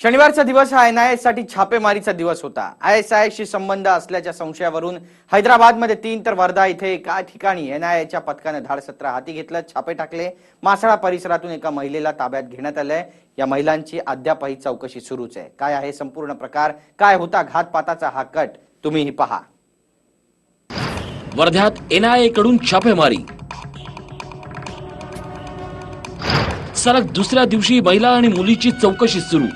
शनिवारचा दिवस हा एन आयसाठी छापेमारीचा दिवस होता. आय एस आय शी संबंध असल्याच्या संशयावरून हैदराबादमध्ये तीन तर वर्धा इथे एका ठिकाणी एन आय च्या पथकानं धाडसत्र हाती घेतलं छापे टाकले. मासळा परिसरातून एका महिलेला ताब्यात घेण्यात आलंय. या महिलांची अद्यापही चौकशी सुरूच आहे. काय आहे संपूर्ण प्रकार? काय होता घातपाताचा हा कट? तुम्हीही पहा. वर्ध्यात एनआयए कडून छापेमारी. सलग दुसऱ्या दिवशी महिला आणि मुलीची चौकशी सुरू.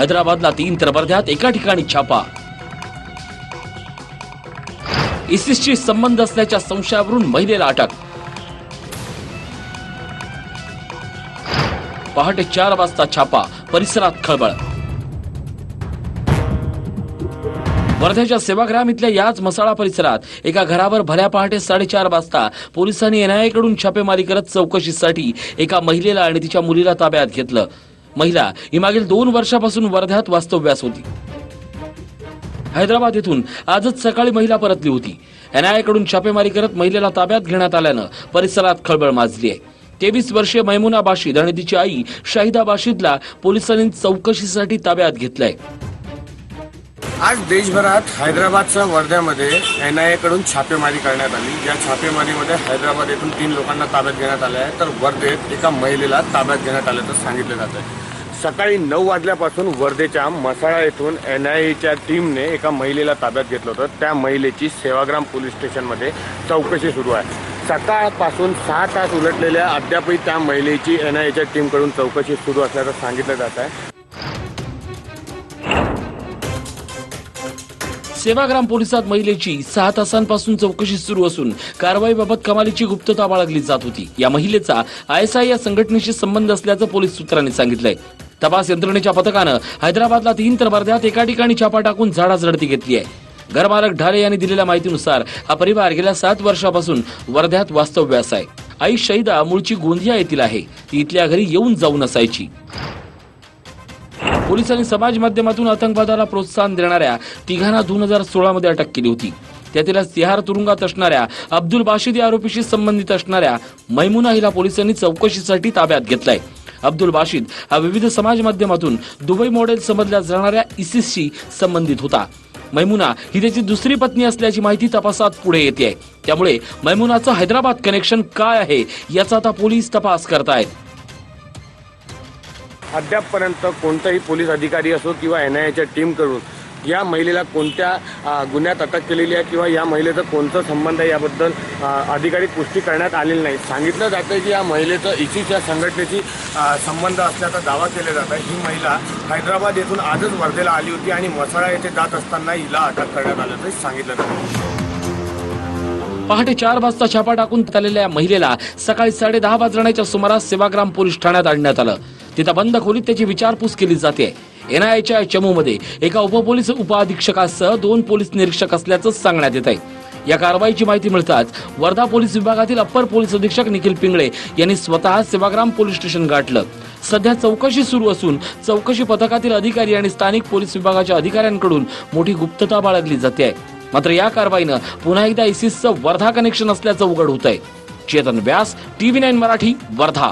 हैदराबादला तीन तर वर्ध्यात एका ठिकाणी छापा. इसिसशी संबंध असल्याच्या संशयावरून महिलेला अटक. पहाटे चार वाजता छापा परिसरात खळबळ. वर्ध्याच्या सेवाग्राम इथल्या याच मसाळा परिसरात एका घरावर भल्या पहाटे साडेचार वाजता पोलिसांनी एनआयए कडून छापेमारी करत चौकशीसाठी एका महिलेला आणि तिच्या मुलीला ताब्यात घेतलं. महिला ही मागील दोन वर्षापासून वर्ध्यात वास्तव्यास होती. हैदराबाद येथून आजच सकाळी महिला परतली होती. एनआयए कडून छापेमारी करत महिलेला ताब्यात घेण्यात आल्यानं परिसरात खळबळ माजली आहे. तेवीस वर्षीय मैमुना बाशिद आणि तिची आई शाहिदा बाशिदला पोलिसांनी चौकशीसाठी ताब्यात घेतलंय. आज देशभरात हैदराबादच्या वर्ध्यामध्ये एन आयकडून छापेमारी करण्यात आली. या छापेमारीमध्ये हैदराबाद येथून तीन लोकांना ताब्यात घेण्यात आलं आहे. तर वर्धेत एका महिलेला ताब्यात घेण्यात आल्याचं सांगितलं जात आहे. सकाळी नऊ वाजल्यापासून वर्धेच्या मसाळा येथून एन आय एच्या टीमने एका महिलेला ताब्यात घेतलं होतं. त्या महिलेची सेवाग्राम पोलीस स्टेशनमध्ये चौकशी सुरू आहे. सकाळपासून सहा तास उलटलेल्या अद्यापही त्या महिलेची एन आय एच्या टीमकडून चौकशी सुरू असल्याचं सांगितलं जात आहे. सेवाग्राम पोलिसात महिलेची सहा तासांपासून चौकशी सुरू असून कारवाईबाबत कमालीची गुप्तता बाळगली जात होती. या महिलेचा आयएसआय या संघटनेशी संबंध असल्याचं पोलीस सूत्रांनी सांगितलंय. तपास यंत्रणेच्या पथकानं हैदराबादला तीन तर वर्ध्यात एका ठिकाणी छापा टाकून झाडाझडती घेतली आहे. घरमालक ढाले यांनी दिलेल्या माहितीनुसार हा परिवार गेल्या सात वर्षापासून वर्ध्यात वास्तव्यास आहे. आई शहीदा मूळची गोंदिया येथील आहे. ती इथल्या घरी येऊन जाऊन असायची. पोलिसांनी समाज माध्यमातून आतंकवादाला प्रोत्साहन देणाऱ्या तिघांना दोन हजार सोळा मध्ये अटक केली होती. त्यातील तिहार तुरुंगात असणाऱ्या अब्दुल बाशिद या आरोपीशी संबंधित असणाऱ्या मैमुना हिला पोलिसांनी चौकशीसाठी ताब्यात घेतलाय. अब्दुल बाशिद हा विविध समाज माध्यमातून दुबई मॉडेल समजल्या जाणाऱ्या इसिसशी संबंधित होता. मैमुना ही त्याची दुसरी पत्नी असल्याची माहिती तपासात पुढे येते त्यामुळे मैमुनाचं हैदराबाद कनेक्शन काय आहे याचा आता पोलीस तपास करतायत. अद्यापपर्यंत कोणताही पोलीस अधिकारी असो किंवा एन आय एच्या टीमकडून या महिलेला कोणत्या गुन्ह्यात अटक केलेली आहे किंवा या महिलेचा कोणता संबंध आहे याबद्दल अधिकारी पुष्टी करण्यात आलेली नाही. सांगितलं जातं की या महिलेचं इसिस या संघटनेशी संबंध असल्याचा दावा केला जात आहे ही महिला हैदराबाद येथून आजच वर्धेला आली होती आणि मसाळा येथे जात असताना हिला अटक करण्यात आल्याचं सांगितलं जातं पहाटे चार वाजता छापा टाकून आलेल्या या महिलेला सकाळी साडे दहा वाजण्याच्या सुमारास सेवाग्राम पोलीस ठाण्यात आणण्यात आलं. तिथं बंद खोलीत त्याची विचारपूस केली जाते. एनआयच्या चमूमध्ये एका उपपोलीस उपअधीक्षकासह दोन पोलीस निरीक्षक असल्याचं सांगण्यात येत आहे या कारवाईची माहिती मिळताच वर्धा पोलीस विभागातील अप्पर पोलीस अधीक्षक निखिल पिंगळे यांनी स्वतः सेवाग्राम पोलीस स्टेशन गाठलं. सध्या चौकशी सुरू असून चौकशी पथकातील अधिकारी आणि स्थानिक पोलीस विभागाच्या अधिकाऱ्यांकडून मोठी गुप्तता बाळगली जाते. आहे मात्र या कारवाईनं पुन्हा एकदा इसिसचं वर्धा कनेक्शन असल्याचं उघड होत आहे चेतन व्यास टीव्ही नाईन मराठी वर्धा.